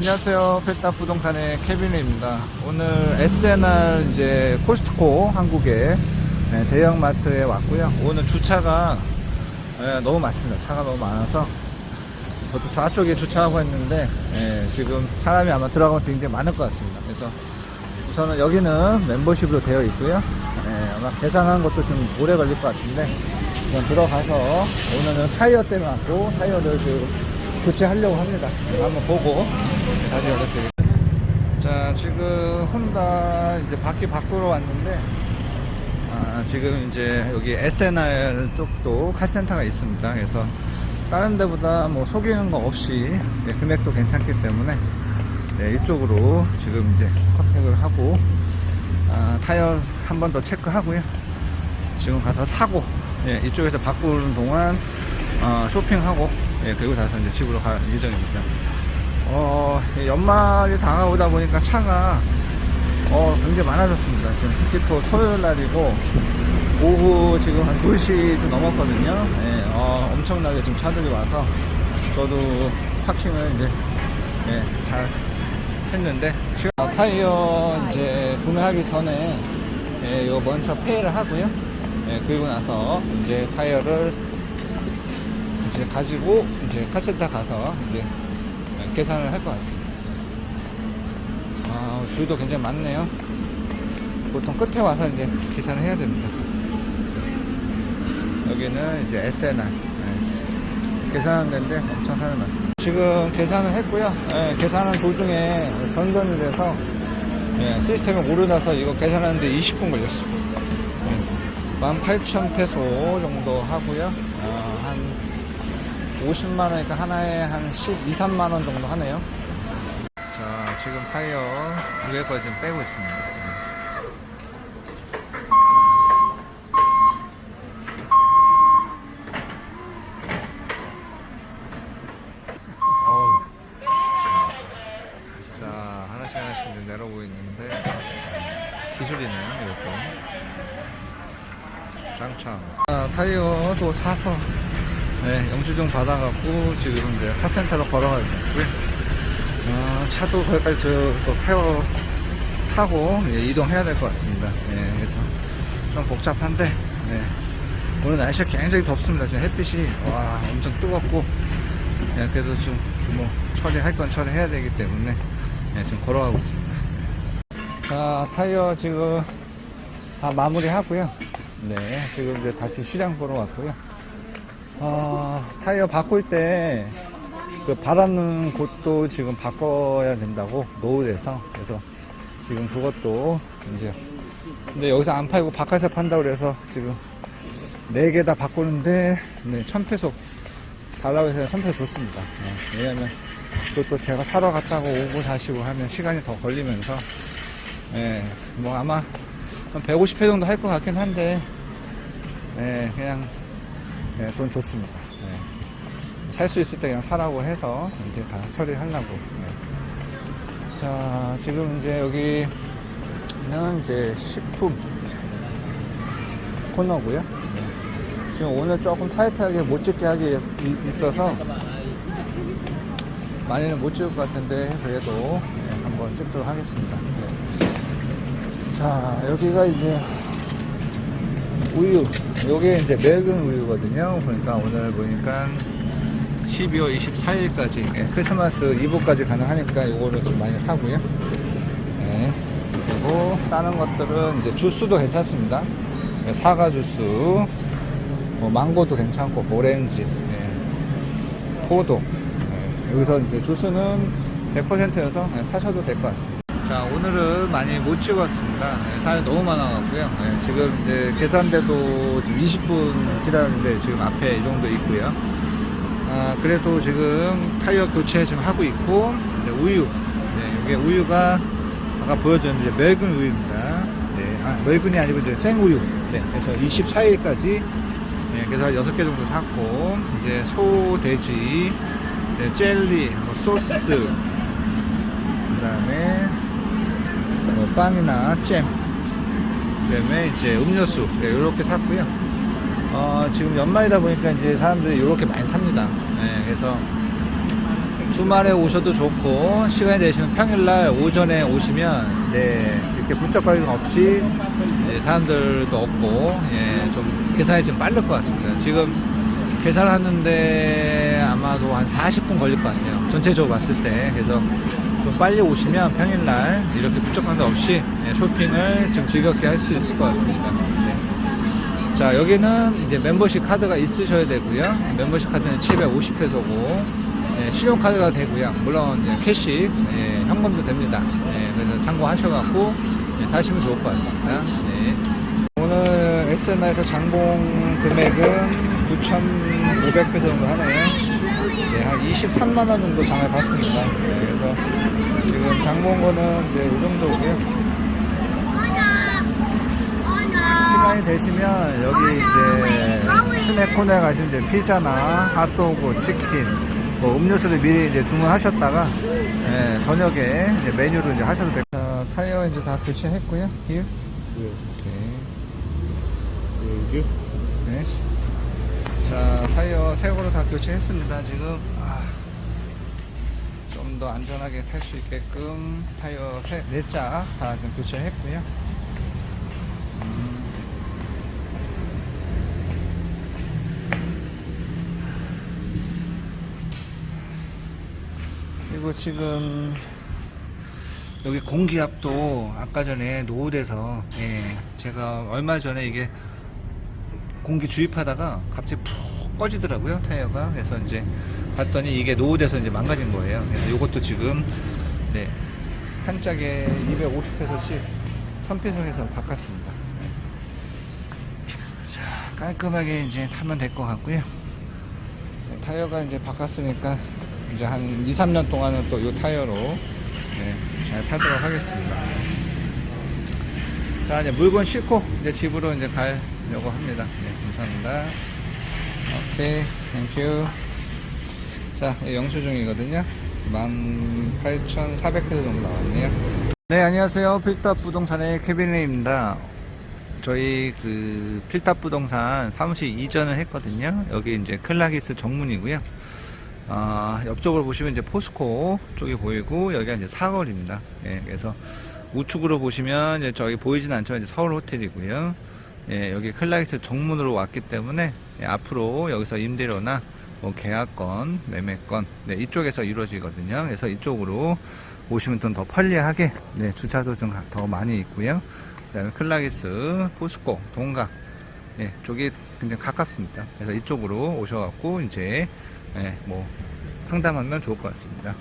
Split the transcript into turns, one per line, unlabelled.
안녕하세요. 페타 부동산의 케빈입니다. 오늘 SNR 이제 코스트코 한국의 네, 대형마트에 왔고요. 오늘 주차가 예, 너무 많습니다. 차가 너무 많아서 저도 좌쪽에 주차하고 있는데 예, 지금 사람이 아마 들어가면 굉장히 많을 것 같습니다. 그래서 우선은 여기는 멤버십으로 되어 있고요. 예, 아마 계산하는 것도 좀 오래 걸릴 것 같은데 그냥 들어가서 오늘은 타이어 때문에 왔고 타이어를 지금 교체하려고 합니다. 한번 보고 다시 연락드릴게요. 자, 지금 혼다 이제 바퀴 바꾸러 왔는데 아, 지금 이제 여기 SNR 쪽도 카센터가 있습니다. 그래서 다른 데보다 뭐 속이는 거 없이 네, 금액도 괜찮기 때문에 네, 이쪽으로 지금 이제 컨택을 하고 아, 타이어 한 번 더 체크하고요. 지금 가서 사고 예, 이쪽에서 바꾸는 동안 어, 쇼핑하고 예, 그리고 나서 이제 집으로 갈 예정입니다. 어, 예, 연말이 다가오다 보니까 차가 어, 굉장히 많아졌습니다. 지금 특히 또 토요일 날이고 오후 지금 한 2시 좀 넘었거든요. 예, 어, 엄청나게 좀 차들이 와서 저도 파킹을 이제 예, 잘 했는데 지금 타이어 이제 구매하기 전에 예, 요 먼저 페이를 하고요. 예, 그리고 나서 이제 타이어를 이제 가지고 이제 카센터 가서 이제 계산을 할 것 같습니다. 아, 줄도 굉장히 많네요. 보통 끝에 와서 이제 계산을 해야 됩니다. 여기는 이제 SNR. 네. 계산하는 데인데 엄청 사람이 많습니다. 지금 계산을 했고요. 예, 계산하는 도중에 전선이 돼서 예, 시스템이 오류나서 이거 계산하는데 20분 걸렸습니다. 18,000페소 정도 하고요. 어, 한 50만원이니까 하나에 한 12, 3만원 정도 하네요. 자, 지금 타이어 위에 거 지금 빼고 있습니다. 자, 하나씩 하나씩 내려오고 있는데, 기술이네요, 이것도. 짱짱. 아, 타이어도 사서, 네, 영수증 받아갖고, 지금 이제 카센터로 걸어가고 있고요. 어, 차도 거기까지 저, 또 타고, 예, 이동해야 될 것 같습니다. 예, 그래서 좀 복잡한데, 예. 오늘 날씨가 굉장히 덥습니다. 지금 햇빛이, 와, 엄청 뜨겁고, 예, 그래도 좀, 뭐, 처리할 건 처리해야 되기 때문에, 예, 지금 걸어가고 있습니다. 자, 타이어 지금 다 마무리 하고요. 네, 지금 이제 다시 시장 보러 왔고요. 어, 타이어 바꿀 때, 그 바람는 곳도 지금 바꿔야 된다고, 노후돼서. 그래서 지금 그것도 이제, 근데 여기서 안 팔고 바깥에서 판다고 그래서 지금 4개 다 바꾸는데, 네, 1000페소 달라고 해서 1000페소 줬습니다. 네, 왜냐면, 그것도 제가 사러 갔다고 오고 다시고 하면 시간이 더 걸리면서, 예, 뭐 아마 한 150회 정도 할 것 같긴 한데, 예, 그냥, 예, 돈 좋습니다. 살수 있을 때 그냥 사라고 해서 이제 다 처리하려고. 예. 자, 지금 이제 여기는 이제 식품 코너고요. 예. 지금 오늘 조금 타이트하게 못 찍게 하기 있- 있어서 많이는 못 찍을 것 같은데 그래도 예, 한번 찍도록 하겠습니다. 예. 자, 여기가 이제 우유. 요게 이제 멜빈 우유거든요. 그러니까 오늘 보니까 12월 24일까지 크리스마스 이브까지 가능하니까 요거를 좀 많이 사고요. 네. 그리고 다른 것들은 이제 주스도 괜찮습니다. 네, 사과 주스, 뭐 망고도 괜찮고 오렌지, 네. 포도. 네. 여기서 이제 주스는 100%여서 사셔도 될 것 같습니다. 자, 오늘은 많이 못 찍었습니다. 네, 사람이 너무 많아갖고요. 네, 지금 이제 계산대도 지금 20분 기다렸는데 지금 앞에 이 정도 있고요. 아, 그래도 지금 타이어 교체 지금 하고 있고, 이제 우유. 네, 이게 우유가 아까 보여드렸는데 멸근 우유입니다. 네, 아, 멸근이 아니고 이제 생우유. 네, 그래서 24일까지, 네, 그래서 6개 정도 샀고, 이제 소, 돼지, 네, 젤리, 뭐 소스, 그 다음에 뭐 빵이나 잼, 그 다음에 이제 음료수, 네, 이렇게 샀고요. 어, 지금 연말이다 보니까 이제 사람들이 이렇게 많이 삽니다. 네, 그래서 주말에 오셔도 좋고 시간이 되시면 평일날 오전에 오시면 네 이렇게 문짝거림 없이 네, 사람들도 없고 예, 좀 계산이 좀 빠를 것 같습니다. 지금 계산하는데 아마도 한 40분 걸릴 것 같아요. 전체적으로 봤을 때 그래서 좀 빨리 오시면 평일날 이렇게 문짝거림 없이 예, 쇼핑을 좀 즐겁게 할 수 있을 것 같습니다. 네. 자 여기는 이제 멤버십 카드가 있으셔야 되고요 멤버십 카드는 750회소고 예, 신용카드가 되고요 물론 이제 캐시 예, 현금도 됩니다 예, 그래서 참고하셔갖고 예, 사시면 좋을 것 같습니다 네. 오늘 SNI에서 장봉 금액은 9,500배 정도 하네요 네, 한 23만원 정도 장을 봤습니다 네, 그래서 지금 장본 거는 이제 이 정도고요 시간이 되시면 여기 이제 스낵 코너에 가시면 이제 피자나 핫도그, 치킨, 뭐 음료수를 미리 이제 주문하셨다가 예, 저녁에 이제 메뉴로 이제 하셔도 돼요. 자, 타이어 이제 다 교체했고요. here. 오케이. 네. 자, 타이어 새 거로 다 교체했습니다. 지금 아, 좀 더 안전하게 탈 수 있게끔 타이어 세, 네짝 다 지금 교체했고요. 그리고 지금 여기 공기압도 아까 전에 노후돼서 예, 제가 얼마 전에 이게 공기 주입하다가 갑자기 푹 꺼지더라고요 타이어가 그래서 이제 봤더니 이게 노후돼서 이제 망가진 거예요 그래서 이것도 지금 네, 한 짝에 250페소씩 1000페소 해서 바꿨습니다 네. 자 깔끔하게 이제 타면 될 것 같고요 네, 타이어가 이제 바꿨으니까 이제 한 2, 3년 동안은 또 이 타이어로 네, 잘 타도록 하겠습니다. 자, 이제 물건 싣고 이제 집으로 이제 가려고 합니다. 네, 감사합니다. 오케이, 땡큐. 자, 이 영수증이거든요. 18,400페소 정도 나왔네요. 네, 안녕하세요. 필탑 부동산의 케빈레입니다. 저희 그 필탑 부동산 사무실 이전을 했거든요. 여기 이제 클라기스 정문이고요. 아, 옆쪽으로 보시면 이제 포스코 쪽이 보이고 여기가 이제 사거리입니다. 예, 그래서 우측으로 보시면 이제 저기 보이진 않지만 이제 서울 호텔이고요. 예, 여기 클라이스 정문으로 왔기 때문에 예, 앞으로 여기서 임대료나 뭐 계약건, 매매건 네, 이쪽에서 이루어지거든요. 그래서 이쪽으로 오시면 좀 더 편리하게 네, 주차도 좀 더 많이 있고요. 그다음에 클라기스, 포스코, 동각 예, 쪽이 굉장히 가깝습니다. 그래서 이쪽으로 오셔갖고 이제 예, 뭐 상담하면 좋을 것 같습니다.